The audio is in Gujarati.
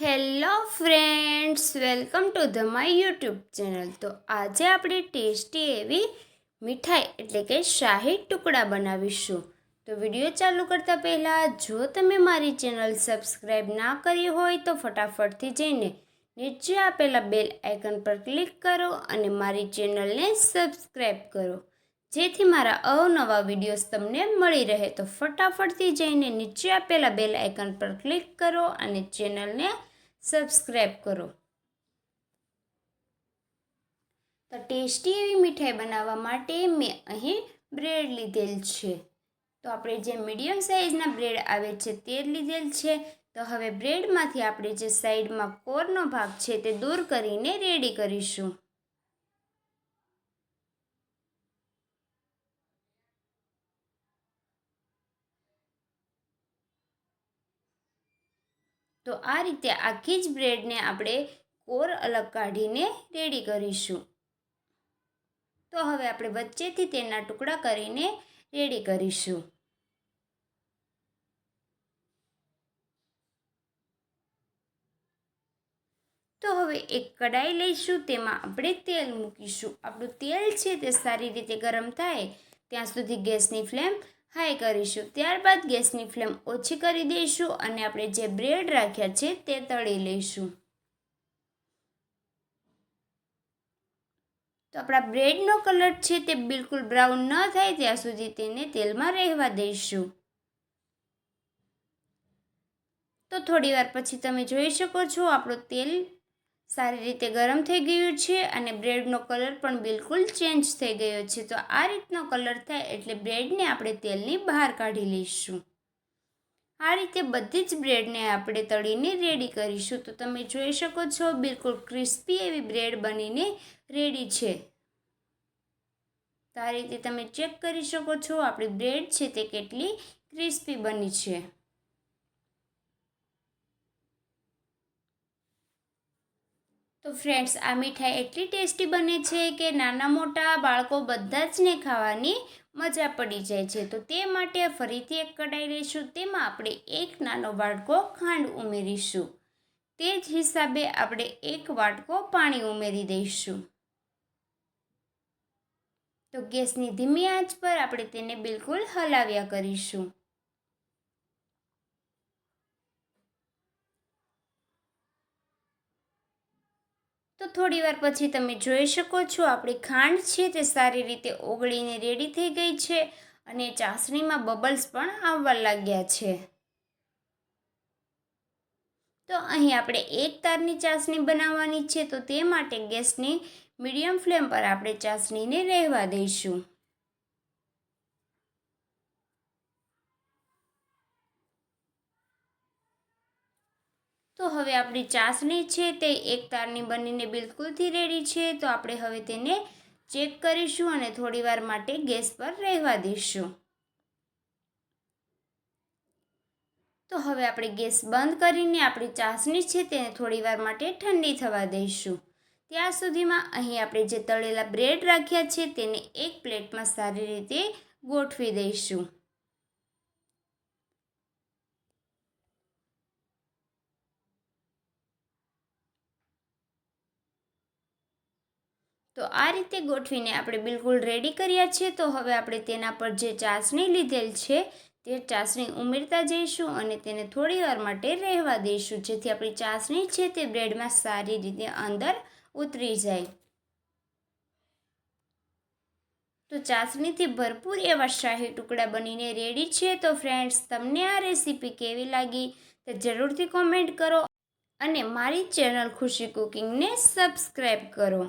Hello friends, welcome to the my YouTube channel. તો આજે આપણે ટેસ્ટી એવી મીઠાઈ, એટલે કે શાહી ટુકડા બનાવીશું. તો વીડિયો ચાલુ કરતાં પહેલાં, જો તમે મારી ચેનલ સબસ્ક્રાઈબ ના કરી હોય, તો ફટાફટથી જઈને નીચે આપેલા બેલ આઇકન પર ક્લિક કરો અને મારી ચેનલને સબસ્ક્રાઈબ કરો. જેથી મારા અવનવા વિડીયોઝ તમને મળી રહે. તો ફટાફટથી જઈને નીચે આપેલા બેલ આઇકન પર ક્લિક કરો અને ચેનલને સબસ્ક્રાઈબ કરો. તો ટેસ્ટી એવી મીઠાઈ બનાવવા માટે મેં અહીં બ્રેડ લીધેલ છે. તો આપણે જે મીડિયમ સાઇઝના બ્રેડ આવે છે તે લીધેલ છે. તો હવે બ્રેડમાંથી આપણે જે સાઈડમાં કોરનો ભાગ છે તે દૂર કરીને રેડી કરીશું. તો આ રીતે આખી જ બ્રેડને આપણે કોર અલગ કાઢીને રેડી કરીશું. તો હવે આપણે વચ્ચેથી તેના ટુકડા કરીને રેડી કરીશું. તો હવે એક કડાઈ લઈશું, તેમાં આપણે તેલ મૂકીશું. આપણું તેલ છે તે સારી રીતે ગરમ થાય, ત્યાં સુધી ગેસની ફ્લેમ હાઈ કરીશું. ત્યારબાદ ગેસની ફ્લેમ ઓછી કરી દઈશું અને આપણે જે બ્રેડ રાખ્યા છે તે તળી લઈશું. તો આપણા બ્રેડનો કલર છે તે બિલકુલ બ્રાઉન ન થાય ત્યાં સુધી તેને તેલમાં રહેવા દઈશું. તો થોડીવાર પછી તમે જોઈ શકો છો આપણું તેલ સારી રીતે ગરમ થઈ ગયું છે અને બ્રેડનો કલર પણ બિલકુલ ચેન્જ થઈ ગયો છે. તો આ રીતનો કલર થાય એટલે બ્રેડને આપણે તેલની બહાર કાઢી લઈશું. આ રીતે બધી જ બ્રેડને આપણે તળીને રેડી કરીશું. તો તમે જોઈ શકો છો બિલકુલ ક્રિસ્પી એવી બ્રેડ બનીને રેડી છે. તો આ રીતે તમે ચેક કરી શકો છો આપણી બ્રેડ છે તે કેટલી ક્રિસ્પી બની છે. તો ફ્રેન્ડ્સ આ મીઠાઈ એટલી ટેસ્ટી બને છે કે નાના મોટા બાળકો બધા જ ને ખાવાની મજા પડી જાય છે. તો તે માટે ફરીથી એક કઢાઈ લઈશું. તેમાં આપણે એક નાનો વાટકો ખાંડ ઉમેરીશું. તે જ હિસાબે આપણે એક વાટકો પાણી ઉમેરી દઈશું. તો ગેસની ધીમી આંચ પર આપણે તેને બિલકુલ હલાવ્યા કરીશું. તો થોડી વાર પછી તમે જોઈ શકો છો, આપણી ખાંડ છે તે સારી રીતે ઓગળીને રેડી થઈ ગઈ છે અને ચાસણીમાં બબલ્સ પણ આવવા લાગ્યા છે. તો અહીં આપણે એક તારની ચાસણી બનાવવાની છે, તો તે માટે ગેસની મીડિયમ ફ્લેમ પર આપણે ચાસણીને રહેવા દઈશું. તો હવે આપણી ચાસણી છે તે એક તારની બનીને બિલકુલથી રેડી છે, તો આપણે હવે તેને ચેક કરીશું અને થોડીવાર માટે ગેસ પર રહેવા દઈશું. તો હવે આપણે ગેસ બંધ કરીને આપણી ચાસણી છે તેને થોડીવાર માટે ઠંડી થવા દઈશું. ત્યાં સુધીમાં અહીં આપણે જે તળેલા બ્રેડ રાખ્યા છે તેને એક પ્લેટમાં સારી રીતે ગોઠવી દઈશું. તો આ રીતે ગોઠવીને આપણે બિલકુલ રેડી કર્યા છે. તો હવે આપણે તેના પર જે ચાસણી લીધેલ છે, તે ચાસણી ઉમેરતા જઈશું અને તેને થોડી વાર માટે રહેવા દઈશું, જેથી આપણી ચાસણી છે તે બ્રેડમાં સારી રીતે અંદર ઉતરી જાય. તો ચાસણીથી ભરપૂર એવા શાહી ટુકડા બનીને રેડી છે. તો ફ્રેન્ડ્સ તમને આ રેસીપી કેવી લાગી? તે જરૂરથી કોમેન્ટ કરો અને મારી ચેનલ ખુશી કુકિંગને સબસ્ક્રાઈબ કરો.